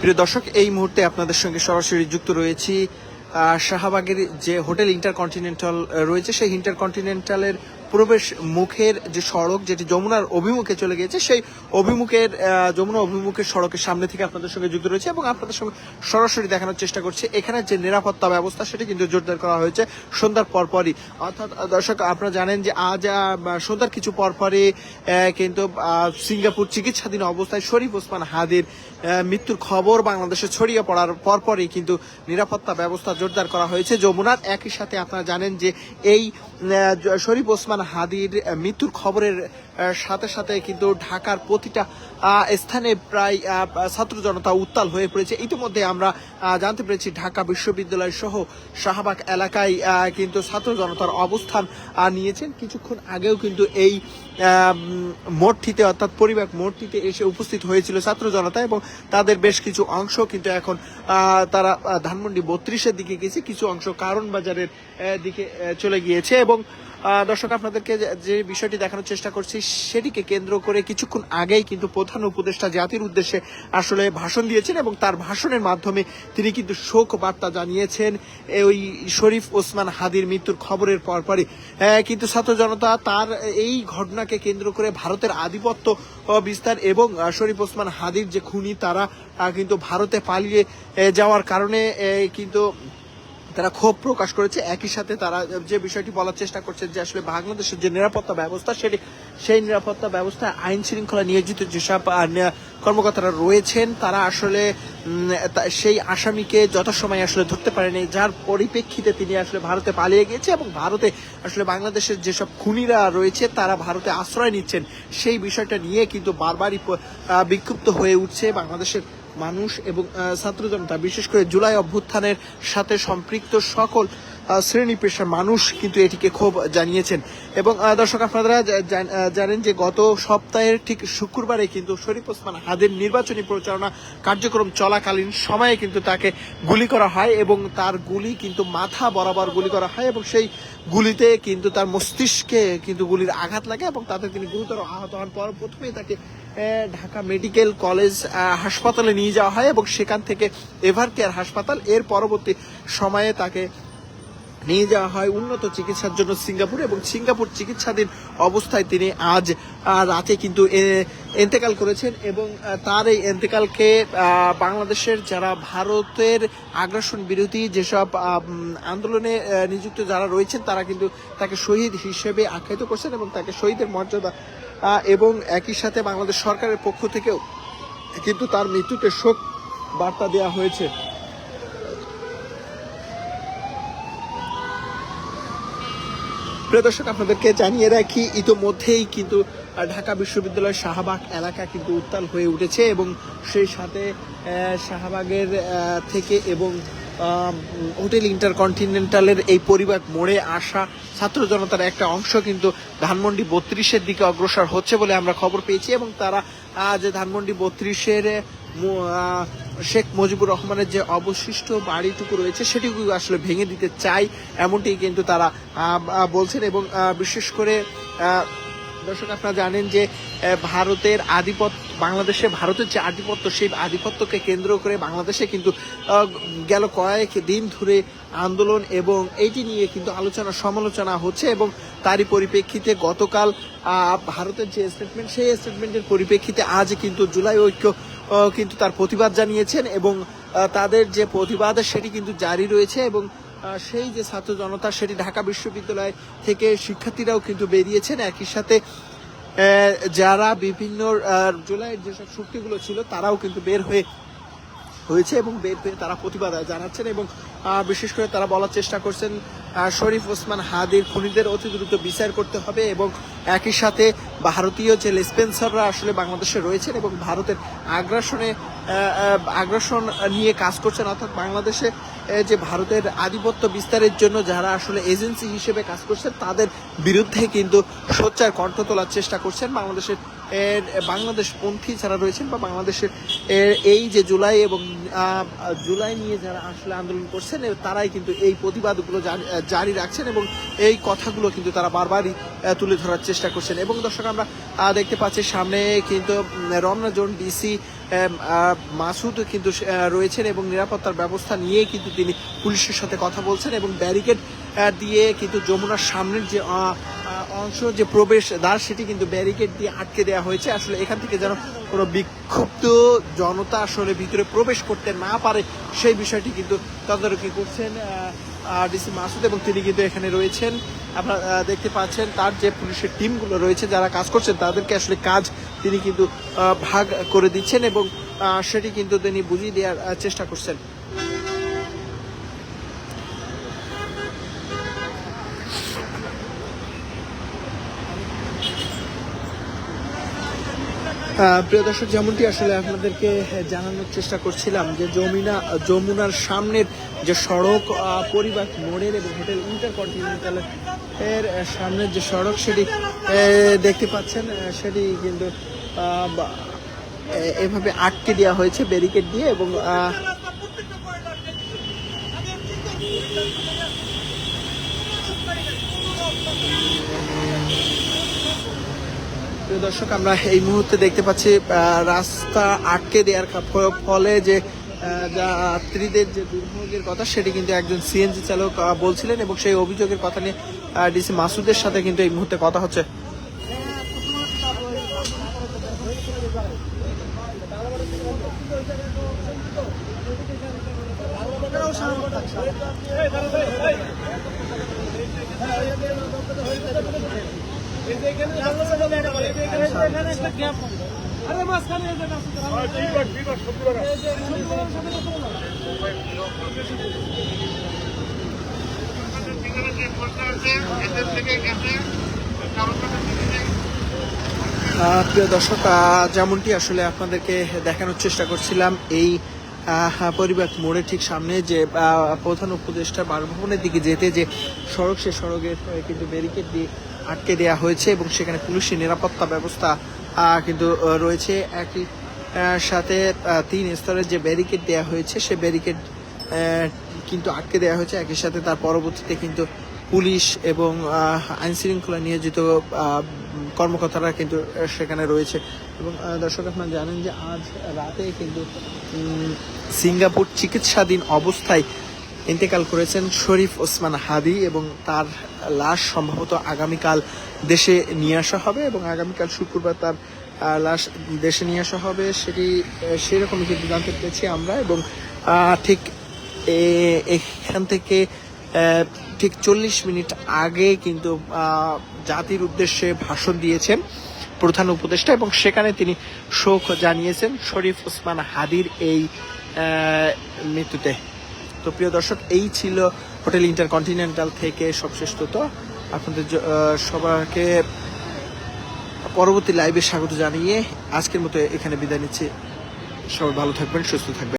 প্রিয় দর্শক, এই মুহূর্তে আপনাদের সঙ্গে সরাসরি যুক্ত রয়েছি শাহবাগের যে হোটেল ইন্টারকন্টিনেন্টাল রয়েছে, সেই ইন্টারকন্টিনেন্টালের প্রবেশ মুখের যে সড়ক, যেটি যমুনার অভিমুখে চলে গিয়েছে, সেই অভিমুখের যমুনা অভিমুখের সড়কের সামনে থেকে আপনাদের সঙ্গে যুক্ত রয়েছে এবং আপনাদের সঙ্গে সরাসরি দেখানোর চেষ্টা করছে। এখানে যে নিরাপত্তা ব্যবস্থা, সেটি কিন্তু জোরদার করা হয়েছে সন্ধ্যার পরপরই। অর্থাৎ দর্শক, আপনারা জানেন যে আজ সন্ধ্যার কিছু পরপরই কিন্তু সিঙ্গাপুর চিকিৎসাধীন অবস্থায় শরীফ ওসমান হাদির মৃত্যুর খবর বাংলাদেশে ছড়িয়ে পড়ার পরপরই কিন্তু নিরাপত্তা ব্যবস্থা জোরদার করা হয়েছে যমুনার। একই সাথে আপনারা জানেন যে এই শরীফ ওসমান হাদির মৃত্যুর খবরের সাথে সাথে কিন্তু ঢাকার প্রতিটা স্থানে প্রায় ছাত্র জনতা উত্তাল হয়ে পড়েছে। ইতিমধ্যে আমরা জানতে পেরেছি ঢাকা বিশ্ববিদ্যালয় সহ শাহবাগ এলাকায় কিন্তু ছাত্র জনতার অবস্থান নিয়েছেন। কিছুক্ষণ আগেও কিন্তু এই মোড়টিতে অর্থাৎ পরিবার মোড়টিতে এসে উপস্থিত হয়েছিল ছাত্র জনতা এবং তাদের বেশ কিছু অংশ কিন্তু এখন তারা ধানমন্ডি বত্রিশের দিকে গেছে। কিছু অংশ কারণ বাজারের দিকে চলে গিয়েছে এবং দর্শক, আপনাদেরকে যে- বিষয়টি দেখানোর চেষ্টা করছি, সেটিকে কেন্দ্র করে কিছুক্ষণ আগেই কিন্তু প্রধান উপদেষ্টা জাতির উদ্দেশ্যে আসলে ভাষণ দিয়েছেন এবং তার ভাষণের মাধ্যমে তিনি কিন্তু শোক বার্তা জানিয়েছেন ওই শরীফ ওসমান হাদির মৃত্যুর খবরের পরপরই। কিন্তু ছাত্র জনতা, তার এই ঘটনাকে কেন্দ্র করে ভারতের আধিপত্য বিস্তার এবং শরীফ ওসমান হাদির যে খুনি, তারা কিন্তু ভারতে পালিয়ে যাওয়ার কারণে কিন্তু তারা ক্ষোভ প্রকাশ করেছে, একই সাথে তারা যে বিষয়টি বলার চেষ্টা করছে যে আসলে বাংলাদেশের যে নিরাপত্তা ব্যবস্থা, সেটি সেই নিরাপত্তা ব্যবস্থা আইন শৃঙ্খলা নিয়োজিত যেসব কর্মকর্তারা রয়েছেন, তারা আসলে সেই আসামিকে যথাসময়ে আসলে ধরতে পারেনি। যার পরিপ্রেক্ষিতে তিনি আসলে ভারতে পালিয়ে গিয়েছে এবং ভারতে আসলে বাংলাদেশের যেসব খুনিরা রয়েছে, তারা ভারতে আশ্রয় নিচ্ছেন। সেই বিষয়টা নিয়ে কিন্তু বারবারই বিক্ষুব্ধ হয়ে উঠছে বাংলাদেশের মানুষ এবং ছাত্র জনতা বিশেষ করে জুলাই অভ্যুত্থানের সাথে সম্পৃক্ত সকল শ্রেণি পেশার মানুষ কিন্তু এটিকে ক্ষোভ জানিয়েছেন। এবং দর্শক আপনারা জানেন যে গত সপ্তাহের ঠিক শুক্রবারে কিন্তু শরীফ ওসমান হাদের নির্বাচনী প্রচারণা কার্যক্রম চলাকালীন সময়ে কিন্তু তাকে গুলি করা হয় এবং তার গুলি কিন্তু মাথা বরাবর গুলি করা হয় এবং সেই গুলিতে কিন্তু তার মস্তিষ্কে কিন্তু গুলির আঘাত লাগে এবং তাতে তিনি গুরুতর আহত হন। পর প্রথমেই তাকে ঢাকা মেডিকেল কলেজ হাসপাতালে নিয়ে যাওয়া হয় এবং সেখান থেকে এভার কেয়ার হাসপাতাল এর পরবর্তী সময়ে তাকে নিয়ে যাওয়া হয় উন্নত চিকিৎসার জন্য সিঙ্গাপুর এবং সিঙ্গাপুর চিকিৎসাধীন অবস্থায় তিনি আজ রাতে কিন্তু এন্তেকাল করেছেন এবং তার এই এন্তেকালকে বাংলাদেশের যারা ভারতের আগ্রাসন বিরোধী যেসব আন্দোলনে নিযুক্ত যারা রয়েছেন তারা কিন্তু তাকে শহীদ হিসেবে আখ্যায়িত করছেন এবং তাকে শহীদের মর্যাদা এবং একই সাথে বাংলাদেশ সরকারের পক্ষ থেকেও কিন্তু তার মৃত্যুতে শোক বার্তা দেওয়া হয়েছে। প্রিয় দর্শক, আপনাদেরকে জানিয়ে রাখি, ইতোমধ্যেই কিন্তু ঢাকা বিশ্ববিদ্যালয়ের শাহবাগ এলাকা কিন্তু উত্তাল হয়ে উঠেছে এবং সেই সাথে শাহবাগের থেকে এবং হোটেল ইন্টারকন্টিনেন্টালের এই পরিবার মোড়ে আসা ছাত্র জনতার একটা অংশ কিন্তু ধানমন্ডি বত্রিশের দিকে অগ্রসর হচ্ছে বলে আমরা খবর পেয়েছি এবং তারা আজ ধানমন্ডি বত্রিশের শেখ মুজিবুর রহমানের যে অবশিষ্ট বাড়িটুকু রয়েছে সেটিকে আসলে ভেঙে দিতে চাই এমনটি কিন্তু তারা বলছেন এবং বিশেষ করে দর্শক, আপনারা জানেন যে ভারতের আধিপত্য, বাংলাদেশে ভারতের যে আধিপত্য, সেই আধিপত্যকে কেন্দ্র করে বাংলাদেশে কিন্তু গেল কয়েক দিন ধরে আন্দোলন এবং এটি নিয়ে কিন্তু আলোচনা, সমালোচনা হচ্ছে এবং তারই পরিপ্রেক্ষিতে গতকাল ভারতের যে স্টেটমেন্ট সেই স্টেটমেন্টের পরিপ্রেক্ষিতে আজ কিন্তু জুলাই ঐক্য কিন্তু তার প্রতিবাদ জানিয়েছেন এবং তাদের যে প্রতিবাদ, সেটি কিন্তু জারি রয়েছে এবং সেই যে ছাত্র জনতা সেটি ঢাকা বিশ্ববিদ্যালয় থেকে শিক্ষার্থীরাও কিন্তু বেরিয়েছেন। একই সাথে যারা বিভিন্ন জুলাইয়ের যেসব শক্তিগুলো ছিল, তারাও কিন্তু বের হয়ে হয়েছে এবং বের হয়ে তারা প্রতিবাদ জানাচ্ছেন এবং বিশেষ করে তারা বলার চেষ্টা করছেন শরীফ ওসমান হাদির খুনিদের অতি দ্রুত বিচার করতে হবে এবং একই সাথে ভারতীয় যে লেসপেন্সাররা আসলে বাংলাদেশে রয়েছেন এবং ভারতের আগ্রাসনে আগ্রাসন নিয়ে কাজ করছেন, অর্থাৎ বাংলাদেশে যে ভারতের আধিপত্য বিস্তারের জন্য যারা আসলে এজেন্সি হিসেবে কাজ করছেন, তাদের বিরুদ্ধে কিন্তু সোচ্চার কণ্ঠ তোলার চেষ্টা করছেন বাংলাদেশের এর বাংলাদেশ পন্থী যারা রয়েছেন বা বাংলাদেশের এর এই যে জুলাই এবং জুলাই নিয়ে যারা আসলে আন্দোলন করছেন তারাই কিন্তু এই প্রতিবাদগুলো জারি- রাখছেন এবং এই কথাগুলো কিন্তু তারা বারবারই তুলে ধরার চেষ্টা করছেন। এবং দর্শক, আমরা দেখতে পাচ্ছি সামনে কিন্তু রমনা জোন ডিসি মাসুদ কিন্তু রয়েছেন এবং নিরাপত্তার ব্যবস্থা নিয়ে কিন্তু তিনি পুলিশের সাথে কথা বলছেন এবং ব্যারিকেড দিয়ে কিন্তু যমুনার সামনের যে অংশ যে প্রবেশ দ্বার সেটি কিন্তু ব্যারিকেড দিয়ে আটকে দেওয়া হয়েছে। আসলে এখান থেকে যেন কোনো বিক্ষুব্ধ জনতা আসলে ভিতরে প্রবেশ করতে না পারে, সেই বিষয়টি কিন্তু তদারকি করছেন ডিসি মাসুদ এবং তিনি কিন্তু এখানে রয়েছেন। আপনারা দেখতে পাচ্ছেন তার যে পুলিশের টিমগুলো রয়েছে, যারা কাজ করছেন, তাদেরকে আসলে কাজ তিনি কিন্তু ভাগ করে দিচ্ছেন এবং সেটি কিন্তু তিনি বুঝিয়ে দেওয়ার চেষ্টা করছেন। প্রিয় দর্শক, যেমনটি আসলে আপনাদেরকে জানানোর চেষ্টা করছিলাম যে যমুনা, যমুনার সামনের যে সড়ক পরিবার মোড়ের এবং হোটেল ইন্টারকন্টিনেন্টাল এর সামনের যে সড়ক সেটি দেখতে পাচ্ছেন সেটি কিন্তু এভাবে আটকে দেওয়া হয়েছে ব্যারিকেড দিয়ে এবং প্রিয় দর্শক আমরা এই মুহূর্তে দেখতে পাচ্ছি আহ, রাস্তা আটকে দেওয়ার ফলে যে যাত্রীদের যে দুর্ভোগের কথা সেটি কিন্তু একজন সিএনজি চালক বলছিলেন এবং সেই অভিযোগের কথা নিয়ে ডিসি মাসুদের সাথে কিন্তু এই মুহূর্তে কথা হচ্ছে প্রিয় দর্শক যেমনটি আসলে আপনাদেরকে দেখানোর চেষ্টা করছিলাম, এই পরিবার মোড়ের ঠিক সামনে যে প্রধান উপদেষ্টা বাসভবনের দিকে যেতে যে সড়ক, সে সড়কের কিন্তু ব্যারিকেড দিয়ে আটকে দেওয়া হয়েছে এবং সেখানে পুলিশের নিরাপত্তা ব্যবস্থা কিন্তু রয়েছে। একই সাথে তিন স্তরের যে ব্যারিকেড দেওয়া হয়েছে, সে ব্যারিকেড কিন্তু আটকে দেওয়া হয়েছে। একই সাথে তার পরবর্তীতে কিন্তু পুলিশ এবং আইন শৃঙ্খলা নিয়োজিত কর্মকর্তারা কিন্তু সেখানে রয়েছে। এবং দর্শক আপনারা জানেন যে আজ রাতে কিন্তু সিঙ্গাপুর চিকিৎসাধীন অবস্থায় ইন্তেকাল করেছেন শরীফ ওসমান হাদি এবং তার লাশ সম্ভবত আগামীকাল দেশে নিয়ে আসা হবে এবং আগামীকাল শুক্রবার তার লাশ দেশে নিয়ে আসা হবে সেটি সেরকমই কিন্তু জানতে পেরেছি আমরা এবং ঠিক এখান থেকে ঠিক চল্লিশ মিনিট আগে কিন্তু জাতির উদ্দেশ্যে ভাষণ দিয়েছেন প্রধান উপদেষ্টা এবং সেখানে তিনি শোক জানিয়েছেন শরীফ ওসমান হাদির এই মৃত্যুতে। তো প্রিয় দর্শক, এই ছিল হোটেল ইন্টারকন্টিনেন্টাল থেকে সবশেষ তো আপনাদের সবাইকে পরবর্তী লাইভে স্বাগত জানিয়ে আজকের মতো এখানে বিদায় নিচ্ছি। সবাই ভালো থাকবেন, সুস্থ থাকবেন।